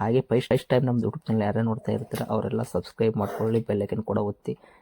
ಹಾಗೆ first time ನಮ್ಮ YouTube channel ಯಾರೇ ನೋಡ್ತಾ ಇರ್ತಾರೆ, ಅವರೆಲ್ಲ ಸಬ್ಸ್ಕ್ರೈಬ್ ಮಾಡ್ಕೊಳ್ಳಿ ಬೆಲ್ಲೈಕನ್ ಕೂಡ ಒತ್ತಿ.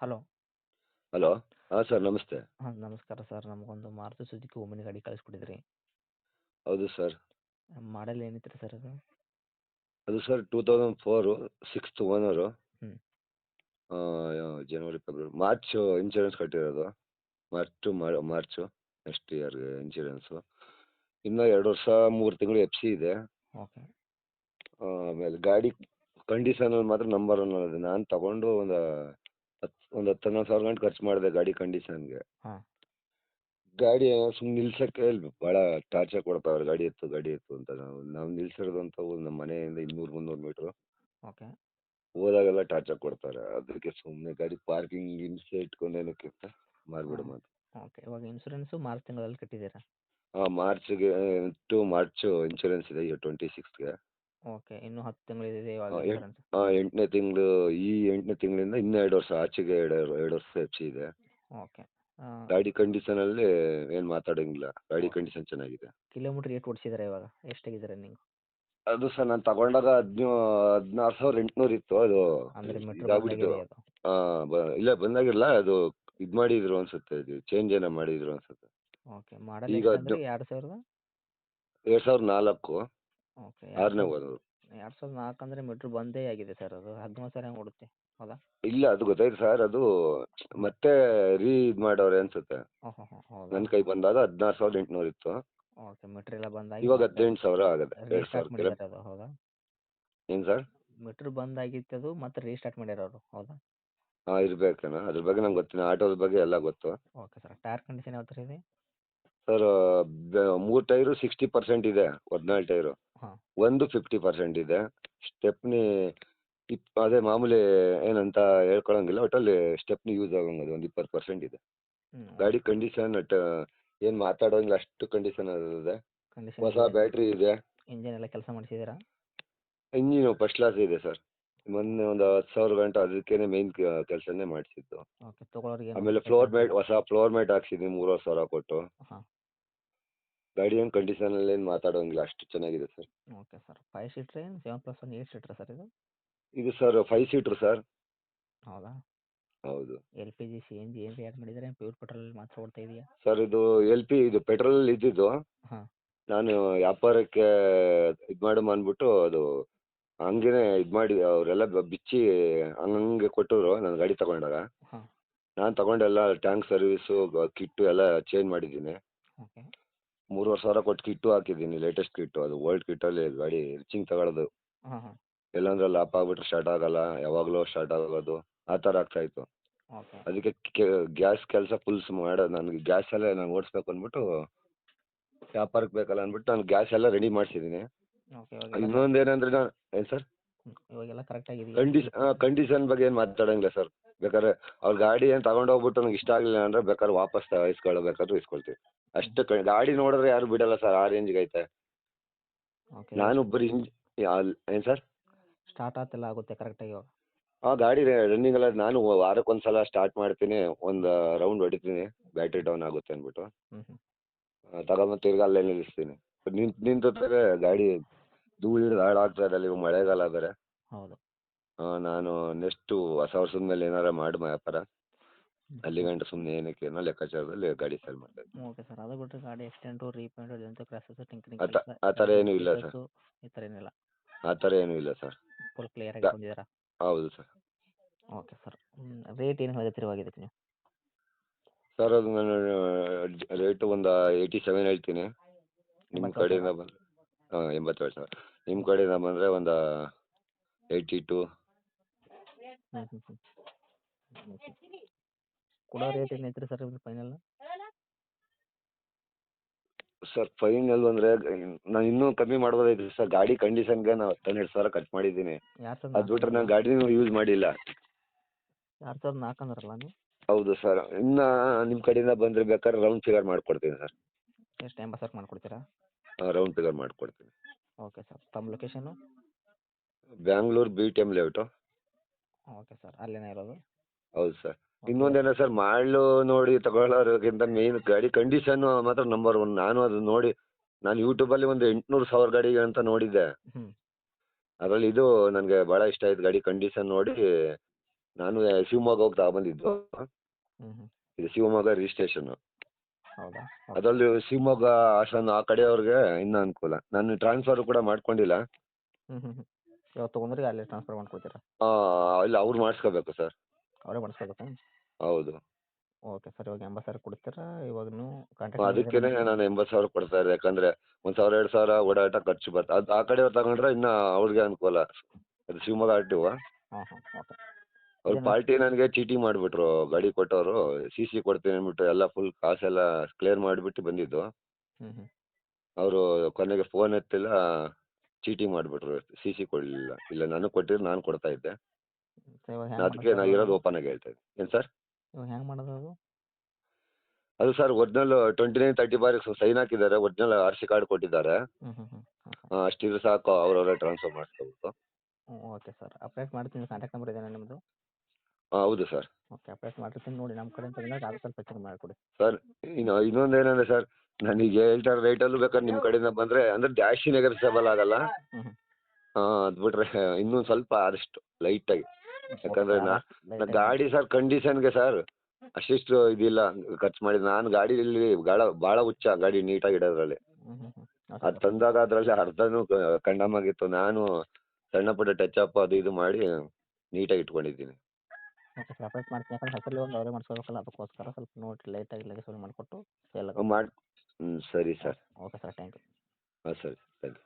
ಹಲೋ. ಹಲೋ. ಹಾಂ ಸರ್ ನಮಸ್ತೆ. ಹಾಂ ನಮಸ್ಕಾರ ಸರ್. ನಮಗೊಂದು ಮಾರುತಿ ಸುಜುಕಿ ಓಮಿನಿ ಗಾಡಿ ಕಳಿಸ್ಕೊಟ್ಟಿದ್ರಿ ಹೌದು ಸರ್. ಮಾಡೆಲ್ ಏನಿತ್ತು ಸರ್ ಅದು? ಅದು sir two thousand four sixth owner. ಹ್ಮ್. ಜನವರಿ ಫೆಬ್ರವರಿ ಮಾರ್ಚು ಇನ್ಶೂರೆನ್ಸ್ ಕಟ್ಟಿರೋದು. ಮಾರ್ಚು ಮಾರ್ಚು ನೆಕ್ಸ್ಟ್ ಇಯರ್ಗೆ ಇನ್ಶೂರೆನ್ಸು. ಇನ್ನು ಎರಡು ವರ್ಷ ಮೂರು ತಿಂಗಳು ಎಫ್ ಸಿ ಇದೆ. ಓಕೆ. ಆಮೇಲೆ ಗಾಡಿ ಕಂಡೀಷನಲ್ಲಿ ಮಾತ್ರ ನಂಬರ್ ಒನ್ ಇದೆ ನಾನು ತಗೊಂಡು ಒಂದು ಒಂದು ಹತ್ತು ಹನ್ನೊಂದು ಸಾವಿರ ಗಂಟೆ ಖರ್ಚು ಮಾಡಿದೆ ಗಾಡಿ ಕಂಡೀಷನ್ಗೆ. ಹಾಂ. ಗಾಡಿ ಸುಮ್ಮನೆ ನಿಲ್ಸಕ್ಕೆ ಭಾಳ ಟಾರ್ಚರ್ ಕೊಡ್ತಾವ್ರೆ ಗಾಡಿ ಎತ್ತು ಗಾಡಿ ಎತ್ತು ಅಂತ ನಾವು ನಾವು ನಿಲ್ಸಿರೋದಂತ ನಮ್ಮ ಮನೆಯಿಂದ ಇನ್ನೂರು ಮುನ್ನೂರು ಮೀಟ್ರು. ಓಕೆ. ಹೋದಾಗೆಲ್ಲ ಟಾರ್ಚರ್ ಕೊಡ್ತಾರೆ ಅದಕ್ಕೆ ಸುಮ್ಮನೆ ಗಾಡಿ ಪಾರ್ಕಿಂಗ್ ಹಿಂಸೆ ಇಟ್ಕೊಂಡು ಏನಕ್ಕೆ ಅಂತ ಮಾರ್ಬಿಡು ಹ್ಮ್. ಮಾತು ಓಕೆ ಇವಾಗ ಇನ್ಸೂರೆನ್ಸು ಮಾರ್ಚ್ ತಿಂಗಳಲ್ಲಿ ಕಟ್ಟಿದ್ದೀರಾ? ಹಾಂ ಮಾರ್ಚ್ಗೆ ಟು ಮಾರ್ಚು ಇನ್ಶೂರೆನ್ಸ್ ಇದೆ ಟ್ವೆಂಟಿ ಸಿಕ್ಸ್ಗೆ. ಓಕೆ ಇನ್ನು ಹತ್ತು ತಿಂಗಳಿದೆ ಇವಾಗ ಹಾಂ, ಎ- ಇನ್ಸೂರೆನ್ಸ್ ಹಾಂ ಎಂಟನೇ ತಿಂಗಳು ಈ ಎಂಟನೇ ತಿಂಗಳಿಂದ ಇನ್ನೂ ಎರಡು ವರ್ಷ ಆಚೆಗೆ ಎರಡು ಎರಡು ವರ್ಷ ಹೆಚ್ಚು ಇದೆ. ಓಕೆ ಗಾಡಿ ಕಂಡೀಷನಲ್ಲಿ ಏನು ಮಾತಾಡೋಂಗಿಲ್ಲ. ಗಾಡಿ ಕಂಡೀಷನ್ ಚೆನ್ನಾಗಿದೆ. ಕಿಲೋಮೀಟರ್ ಎಷ್ಟು ಓಡಿಸಿದ್ದಾರೆ ಇವಾಗ ಎಷ್ಟಾಗಿದ್ದಾರೆ ನೀವು ಅದು ಸರ್ ನಾನು ತಗೊಂಡಾಗ ಹದಿನೂ ಹದಿನಾರು ಸಾವಿರದ ಎಂಟುನೂರು ಇತ್ತು ಅದು ಅಂದರೆ ಮೀಟ್ರ್ ಇದಾಗ್ಬಿಟ್ಟಿತ್ತು. ಅದು. ಹಾಂ ಬ ಇಲ್ಲ ಬಂದಾಗಿರಲ್ಲ ಅದು ಇದು ಮಾಡಿದ್ರು ಅನ್ಸುತ್ತೆ ಇದು ಚೇಂಜ್ ಏನೋ ಮಾಡಿದ್ರು ಅನ್ಸುತ್ತೆ. ಓಕೆ ಮಾಡಲ್ ಈಗ ಅದು- ಎರಡು ಸಾವಿರದ? ಎರಡು ಸಾವಿರದ ನಾಲ್ಕು. ಓಕೆ ಆರನೇ ಓನರು ಎರಡು ಸಾವಿರದ ನಾಲ್ಕು ಅಂದರೆ ಮೀಟ್ರ್ ಬಂದೇ ಆಗಿದೆ ಸರ್ ಅದು. ಹದಿಮೂರು ಸಾವಿರ ಹೆಂಗೆ ಹೌದಾ? ಇಲ್ಲ ಅದು ಗೊತ್ತಾಯ್ತು ಸರ್ ಅದು ಮತ್ತೆ ರೀ ಇದು ಮಾಡವ್ರೆ ಅನ್ಸುತ್ತೆ. ಹೋ ಹೌದಾ? ನನ್ನ ಕೈ ಬಂದಾಗ ಹದಿನಾರು ಸಾವಿರದ ಎಂಟುನೂರು ಇತ್ತು. ಓಕೆ ಮೀಟ್ರ್ ಎಲ್ಲ ಬಂದಾಗಿ ಇವಾಗ ಹದಿನೆಂಟು ಸಾವಿರ ಆಗುತ್ತೆ ಎರಡು ರೀಸ್ಟಾರ್ಟ್ ಸಾವಿರ ಮಾಡಿದ್ದಾರೆ ಅದು ಹೌದಾ? ಏನು ಸರ್ ಮೀಟ್ರ್ ಬಂದಾಗಿತ್ತು ಅದು ಮತ್ತೆ ರೀಸ್ಟಾರ್ಟ್ ಮಾಡ್ಯಾರ ಅವರು ಹೌದಾ? ಹಾಂ ಇರ್ಬೇಕೇನೋ. ಅದ್ರ ಬಗ್ಗೆ ನಂಗೆ ಗೊತ್ತಿಲ್ಲ. ಆಟೋದ ಬಗ್ಗೆ ಎಲ್ಲ ಗೊತ್ತು. ಓಕೆ ಸರ್ ಟೈರ್ ಕಂಡೀಷನ್ ಯಾವ ಥರ ಇದೆ? ಸರ್ ಮೂರು ಟೈರು ಸಿಕ್ಸ್ಟಿ ಪರ್ಸೆಂಟ್ ಇದೆ ಹದಿನಾಲ್ಕು ಟೈರು. ಒಂದು ಫಿಫ್ಟಿ ಪರ್ಸೆಂಟ್ ಇದೆ. ಸ್ಟೆಪ್ನಿ ಇಪ್ ಅದೇ ಮಾಮೂಲಿ ಏನಂತ ಹೇಳ್ಕೊಳಂಗಿಲ್ಲ ಒಟ್ಟಲ್ಲಿ ಸ್ಟೆಪ್ನಿ ಯೂಸ್ ಆಗಂಗೆ ಒಂದು ಇಪ್ಪತ್ತು ಪರ್ಸೆಂಟ್ ಇದೆ. ಗಾಡಿ ಕಂಡೀಷನ್ ಅಟ್ ಏನು ಮಾತಾಡೋಂಗಿಲ್ಲ ಅಷ್ಟು ಕಂಡೀಷನ್ ಇದೆ. ಹೊಸ ಬ್ಯಾಟ್ರಿ ಇದೆ. ಇಂಜಿನ್ ಎಲ್ಲ ಕೆಲಸ ಮಾಡಿಸಿದ್ದೀರಾ? ಇಂಜಿನು ಫಸ್ಟ್ ಕ್ಲಾಸ್ ಇದೆ ಸರ್ ಮೊನ್ನೆ ಒಂದು ಹತ್ತು ಸಾವಿರ ಗಂಟೆ ಅದಕ್ಕೇನೆ ಮೇನ್ ಕೆಲಸನೇ ಮಾಡಿಸಿದ್ದು. ಓಕೆ ಆಮೇಲೆ ಫ್ಲೋರ್ ಮ್ಯಾಟ್ ಹೊಸ ಫ್ಲೋರ್ ಮ್ಯಾಟ್ ಹಾಕ್ಸಿದ್ದೀನಿ ಮೂರುವರೆ ಸಾವಿರ ಕೊಟ್ಟು. ಗಾಡಿ ಏನು ಕಂಡೀಷನಲ್ಲಿ ಏನು ಮಾತಾಡೋಂಗಿಲ್ಲ ಅಷ್ಟು ಚೆನ್ನಾಗಿದೆ sir. Okay sir five seater ಏನು seven plus one eight seater sir ಇದು? ಇದು ಸರ್ ಫೈವ್ ಸೀಟ್ರ್ ಸರ್. ಹೌದಾ? ಹೌದು. L P G C N G ಏನು ಆ್ಯಡ್ ಮಾಡಿದರೆ ಪ್ಯೂರ್ ಪೆಟ್ರೋಲ್ ಮಾತ್ರ ಓಡ್ತಾ ಇದೆಯಾ? ಸರ್ ಇದು ಎಲ್ ಪಿ ಇದು ಪೆಟ್ರೋಲ್ ಇದ್ದಿದ್ದು ಹಾಂ. ನಾನು ವ್ಯಾಪಾರಕ್ಕೆ ಇದು ಮಾಡಮ್ ಅಂದ್ಬಿಟ್ಟು ಅದು ಹಂಗೇನೆ ಇದು ಮಾಡಿ ಅವರೆಲ್ಲ ಬಿಚ್ಚಿ ಹಂಗಂಗೆ ಕೊಟ್ಟರು ನಾನು ಗಾಡಿ ತಗೊಂಡಾಗ. ಹಾಂ. ನಾನು ತಗೊಂಡೆಲ್ಲ ಟ್ಯಾಂಕ್ ಸರ್ವಿಸು ಕಿಟ್ಟು ಎಲ್ಲ ಚೇಂಜ್ ಮಾಡಿದ್ದೀನಿ. ಓಕೆ. ಮೂರುವರೆ ಸಾವಿರ ಕೊಟ್ಟು ಕಿಟ್ಟು ಹಾಕಿದ್ದೀನಿ ಲೇಟೆಸ್ಟ್ ಕಿಟ್ಟು. ಅದು ಓಲ್ಡ್ ಕಿಟ್ಟಲ್ಲಿ ಗಾಡಿ ರಿಚಿಂಗ್ ತಗೊಳ್ಳೋದು ಹಾಂ ಹಾಂ. ಎಲ್ಲಂದ್ರೆ ಲಾಪ್ ಆಗ್ಬಿಟ್ರೆ ಸ್ಟಾರ್ಟ್ ಆಗಲ್ಲ ಯಾವಾಗಲೂ ಸ್ಟಾರ್ಟ್ ಆಗೋದು ಆ ಥರ ಆಗ್ತಾ ಇತ್ತು. ಓಕೆ ಅದಕ್ಕೆ ಗ್ಯಾಸ್ ಕೆಲಸ ಫುಲ್ಸ್ ಮಾಡೋದು. ನನಗೆ ಗ್ಯಾಸ್ ಎಲ್ಲ ನಾನು ಓಡಿಸ್ಬೇಕು ಅಂದ್ಬಿಟ್ಟು ವ್ಯಾಪಾರಕ್ಕೆ ಬೇಕಲ್ಲ ಅಂದ್ಬಿಟ್ಟು ನಾನು ಗ್ಯಾಸ್ ಎಲ್ಲ ರೆಡಿ ಮಾಡಿಸಿದ್ದೀನಿ. ಓಕೆ ಇವಾಗೆಲ್ಲ ಇನ್ನೊಂದು ಏನಂದ್ರೆ ನಾನು ಏನು ಸರ್? ಇವಾಗೆಲ್ಲ ಕರೆಕ್ಟ್ ಕಂಡೀಷನ್ ಕಂಡೀಷನ್ ಬಗ್ಗೆ ಏನು ಮಾತಾಡಂಗಿಲ್ಲ ಸರ್. ಬೇಕಾದ್ರೆ ಅವ್ರ ಗಾಡಿ ಏನು ತಗೊಂಡ್ ಹೋಗ್ಬಿಟ್ಟು ನನಗೆ ಇಷ್ಟ ಆಗಲಿಲ್ಲ ಅಂದ್ರೆ ಬೇಕಾದ್ರೆ ವಾಪಸ್ ತ- ಇಸ್ಕೊಳ್ತೀವಿ. ಅಷ್ಟು ಕ ಗಾಡಿ ನೋಡಿದ್ರೆ ಯಾರು ಬಿಡಲ್ಲ ಸರ್ ಆ ರೇಂಜ್ಗೆ ಐತೆ. ಓಕೆ ನಾನು ಬರೀ ಇಂಜ್ ಏನು ಸರ್ ಸ್ಟಾರ್ಟ್ ಆತಲ್ಲ ಆಗುತ್ತೆ ಕರೆಕ್ಟಾಗಿ ಇವಾಗ. ಆ ಗಾಡಿ ರನ್ನಿಂಗ್ ಎಲ್ಲ ನಾನು ವಾರಕ್ಕೆ ಒಂದು ಸಲ ಸ್ಟಾರ್ಟ್ ಮಾಡ್ತೀನಿ ಒಂದು ರೌಂಡ್ ಹೊಡಿತೀನಿ ಬ್ಯಾಟ್ರಿ ಡೌನ್ ಆಗುತ್ತೆ ಅಂದ್ಬಿಟ್ಟು. ಹ್ಞೂ ಹ್ಞೂ ತಗೊಂಬಂದು ತಿರ್ಗಾ ಅಲ್ಲೇ ನಿಲ್ಲಿಸ್ತೀನಿ. ನಿಂತ ಗಾಡಿ ಧೂಳಿ ಹಾಳಾಗ್ತಾ ಇದೆ ಮಳೆಗಾಲ ಬೇರೆ. ಹೌದು. ನಾನು ನೆಕ್ಸ್ಟು ಹೊಸ ವರ್ಷದ ಮೇಲೆ ಏನಾರ ಮಾಡಿ ವ್ಯಾಪಾರ. ಅಲ್ಲಿ ಗಂಟ ಸುಮ್ಮನೆ ಏನಕ್ಕೆ ಏನೋ ಲೆಕ್ಕಾಚಾರದಲ್ಲಿ ಗಾಡಿ ಸೇಲ್ ಮಾಡ್ತಾ ಇದ್ದೀನಿ ಓಕೆ ಸರ್ ಅದು ಬಿಟ್ಟರೆ ಗಾಡಿ ಎಕ್ಸ್ಟೆಂಟು ರೀಪೇಂಟು ಅದಂತ ಕ್ರಾಸಸ್ ಟಿಂಕರಿಂಗ್ ಆ ತ- ಆ ಥರ ಏನೂ ಇಲ್ಲ ಸರ್. ಈ ಥರ ಏನಿಲ್ಲ. ಆ ಥರ ಏನೂ ಇಲ್ಲ ಸರ್. ಫುಲ್ ಕ್ಲಿಯರ್ ಗ- ಆಗಿ ಬಂದಿದ್ದೀರಾ ಹೌದು ಸರ್. ಓಕೆ ಸರ್ ರೇಟ್ ಏನು ಹೇಳ್ತೀರಿ ಇವಾಗ ಇದಕ್ಕೆ ನೀವು? ಸರ್ ಅದು ನಾನು ರೇಟು ಒಂದು ಏಯ್ಟಿ ಸೆವೆನ್ ಹೇಳ್ತೀನಿ. ನಿಮ್ಮ ಎಂಬತ್ತೇಳು ಕಡೆಯಿಂದ ಬಂದರೆ ಹಾಂ ಎಂಬತ್ತೇಳು ಸಾವಿರ. ನಿಮ್ಮ ಕಡೆಯಿಂದ ಬಂದರೆ ಒಂದು ಏಯ್ಟಿ ಟು ಹ್ಞೂ ಹ್ಞೂ ಹ್ಞೂ ಕೊಡೋ ರೇಟ್ ಏನು ಐತ್ರಿ ಸರ್ ಫೈನಲ್ ಸರ್ ಫೈನಲ್ ಅಂದರೆ ನಾನು ಇನ್ನೂ ಕಮ್ಮಿ ಮಾಡ್ಬೋದಾಗಿತ್ತು ಸರ್ ಗಾಡಿ ಕಂಡೀಷನ್ಗೆ ನಾನು ಹತ್ತೆರಡು ಸಾವಿರ ಖರ್ಚು ಮಾಡಿದ್ದೀನಿ. ಯಾರು ಸರ್ ಅದು ಬಿಟ್ರೆ ನಾನು ಗಾಡಿನೂ ಯೂಸ್ ಮಾಡಿಲ್ಲ. ಯಾರು ಸಾವಿರದ ನಾಲ್ಕು ಅಂದ್ರಲ್ಲ ನೀವು? ಹೌದು ಸರ್ ಇನ್ನು ನಿಮ್ಮ ಕಡೆಯಿಂದ ಬಂದ್ರೆ ಬೇಕಾದ್ರೆ ರೌಂಡ್ ಫಿಗರ್ ಮಾಡ್ಕೊಡ್ತೀನಿ ಸರ್ ಎಷ್ಟು ಎಂಬತ್ತು ಸಾವಿರ ಮಾಡ್ಕೊಡ್ತೀರಾ? ರೌಂಡ್ ಫಿಗರ್ ಮಾಡ್ಕೊಡ್ತೀನಿ. ಓಕೆ ಸರ್ ತಮ್ಮ location Bangalore B T M layout okay sir ಅಲ್ಲೇನೇ ಇರೋದು? ಹೌದು ಸರ್. ಇನ್ನೊಂದೇನ ಸರ್ ಮಾಡಲು ನೋಡಿ ತಗೊಳ್ಳೋರಿಗಿಂತ ಮೇನ್ ಗಾಡಿ ಕಂಡೀಷನ್ ಮಾತ್ರ ನಂಬರ್ ಒನ್ ನಾನು ಅದು ನೋಡಿ ನಾನು ಯೂಟ್ಯೂಬಲ್ಲಿ ಒಂದು ಎಂಟುನೂರು ಸಾವಿರ ಗಾಡಿ ಅಂತ ನೋಡಿದ್ದೆ. ಹ್ಞೂ ಅದರಲ್ಲಿ ಇದು ನನಗೆ ಭಾಳ ಇಷ್ಟ ಆಯ್ತು ಗಾಡಿ ಕಂಡೀಷನ್ ನೋಡಿ. ನಾನು ಶಿವಮೊಗ್ಗ ಹೋಗಿ ತಗೊಬಂದಿದ್ದು ಹ್ಞೂ ಹ್ಞೂ ಇದು ಶಿವಮೊಗ್ಗ ರಿಜಿಸ್ಟ್ರೇಷನ್ ಹೌದಾ? ಅದರಲ್ಲಿ ಶಿವಮೊಗ್ಗ ಹಾಸನ ಆ ಕಡೆಯವ್ರಿಗೆ ಇನ್ನೂ ಅನುಕೂಲ. ನಾನು ಟ್ರಾನ್ಸ್ಫರ್ ಕೂಡ ಮಾಡ್ಕೊಂಡಿಲ್ಲ. ಹ್ಞೂ ಹ್ಞೂ ಹ್ಞೂ ಇವಾಗ ತೊಗೊಂಡ್ರೆ ಅಲ್ಲೇ ಟ್ರಾನ್ಸ್ಫರ್ ಮಾಡ್ಕೊಡ್ತೀರಾ? ಇಲ್ಲ ಅವ್ರು ಮಾಡಿಸ್ಕೋಬೇಕು ಸರ್ ಅವರೇ ಮಾಡಿಸ್ಕೋಬೇಕಾ ಹೌದು. ಓಕೆ ಸರ್ ಇವಾಗ ಎಂಬತ್ತು ಸಾವಿರ ಕೊಡ್ತೀರಾ? ಇವಾಗ ನೀವು ಕಾಂಟ್ಯಾಕ್ಟ್ ನಾನು ಎಂಬತ್ತು ಸಾವಿರ ಕೊಡ್ತಾ ಇರೋದು ಯಾಕಂದ್ರೆ ಒಂದು ಸಾವಿರ ಎರಡು ಸಾವಿರ ಓಡಾಟ ಖರ್ಚು ಬರ್ತದೆ ಅದು ಆ ಕಡೆ ತಗೊಂಡ್ರೆ ಇನ್ನೂ ಅವ್ರಿಗೆ ಅನುಕೂಲ. ಅದು ಶಿವಮೊಗ್ಗ ಆರ್ ಟಿ ಹಾಂ ಹಾಂ ಓಕೆ ಅವ್ರ ಪಾರ್ಟಿ ನನಗೆ ಚೀಟಿ ಮಾಡಿಬಿಟ್ರು ಗಾಡಿ ಕೊಟ್ಟವರು. ಸಿ ಸಿ ಕೊಡ್ತೀನಿ ಅಂದ್ಬಿಟ್ಟು ಎಲ್ಲ ಫುಲ್ ಕಾಸೆಲ್ಲ ಕ್ಲಿಯರ್ ಮಾಡಿಬಿಟ್ಟು ಬಂದಿದ್ದು. ಹ್ಞೂ ಹ್ಞೂ ಅವರು ಕೊನೆಗೆ ಫೋನ್ ಎತ್ತಿಲ್ಲ. ಚೀಟಿ ಮಾಡಿಬಿಟ್ರು ಸಿ ಸಿ ಕೊಡ್ಲಿಲ್ಲ. ಇಲ್ಲ ನಾನು ಕೊಟ್ಟಿದ್ರೆ ನಾನು ಕೊಡ್ತಾ ಇದ್ದೆ. ಅದಕ್ಕೆ ನಾನು ಇರೋದು ಓಪನ್ ಆಗಿ ಹೇಳ್ತಾ ಇದ್ದೆ. ಏನ್ ಸರ್? ಇವಾಗ ಹೆಂಗೆ ಮಾಡೋದು ಅದು ಅದು sir original twenty nine thirty bar sign ಹಾಕಿದ್ದಾರೆ. ಒರಿಜಿನಲ್ ಆರ್ ಸಿ ಕಾರ್ಡ್ ಕೊಟ್ಟಿದ್ದಾರೆ. ಅಷ್ಟಿದ್ರೆ ಸಾಕು ಅವರವರೇ ಟ್ರಾನ್ಸ್ಫರ್ ಮಾಡಿಸ್ಕೋಬೇಕು. Okay sir. ಅಪ್ಡೇಟ್ ಮಾಡ್ತೀನಿ. ಕಾಂಟ್ಯಾಕ್ಟ್ ನಂಬರ್ ಇದೆಯಾ ನಿಮ್ಮದು? ಹೌದು ಸರ್. ಓಕೆ ಅಪ್ಡೇಟ್ ಮಾಡಿರ್ತೀನಿ ನೋಡಿ ನಮ್ಮ ಕಡೆ ಅಂತ ಸ್ವಲ್ಪ ಚೆಕ್ ಮಾಡಿಕೊಡಿ. ಸರ್ ಇನ್ನು ಇನ್ನೊಂದು ಏನಂದ್ರೆ ಸರ್ ನನಗೆ ರೇಟ್ ಅಲ್ಲೂ ಬೇಕಾದ್ರೆ ನಿಮ್ಮ ಕಡೆಯಿಂದ ಬಂದ್ರೆ ಅಂದ್ರೆ ಜಾಸ್ತಿ ನೆಗರ್ಸಬಲ್ ಆಗಲ್ಲ. ಹ್ಞೂ ಅದು ಬಿಟ್ರೆ ಇನ್ನೂ ಸ್ವಲ್ಪ ಆದಷ್ಟು ಆಗಿ. ಯಾಕಂದ್ರೆ ನಾ- ಗಾಡಿ ಸರ್ ಕಂಡೀಷನ್ಗೆ ಸರ್ ಅಷ್ಟಿಷ್ಟು ಇದಿಲ್ಲ ಖರ್ಚು ಮಾಡಿದ ನಾನು ಗಾಡಿಯಲ್ಲಿ ಭಾಳ ಭಾಳ ಹುಚ್ಚ ಗಾಡಿ ನೀಟಾಗಿ ಇಡೋದ್ರಲ್ಲಿ. ಅದು ತಂದಾಗ ಅದ್ರಲ್ಲಿ ಅರ್ಧನು ಕಂಡಮ್ ಆಗಿತ್ತು ನಾನು ಸಣ್ಣ ಪುಟ್ಟ ಟಚ್ ಅಪ್ ಅದು ಇದು ಮಾಡಿ ನೀಟಾಗಿ ಇಟ್ಕೊಂಡಿದ್ದೀನಿ. ಸರ್ ಅಪ್ಡೇಟ್ ಮಾಡ್ತೀನಿ. ಯಾಕಂದ್ರೆ ಹೆಸರಲ್ಲಿ ಒಂದು ಅವರೇ ಮಾಡಿಸ್ಕೋಬೇಕಲ್ಲ ಅದಕ್ಕೋಸ್ಕರ ಸ್ವಲ್ಪ ನೋಡಿ ಲೈಟಾಗಿ ಲಗೇಜ್ ಮಾಡಿಕೊಟ್ಟು ಎಲ್ಲ ಮಾಡಿ ಹ್ಞೂ ಸರಿ sir. Okay sir thank you ಹಾಂ ಸರಿ ಥ್ಯಾಂಕ್ ಯು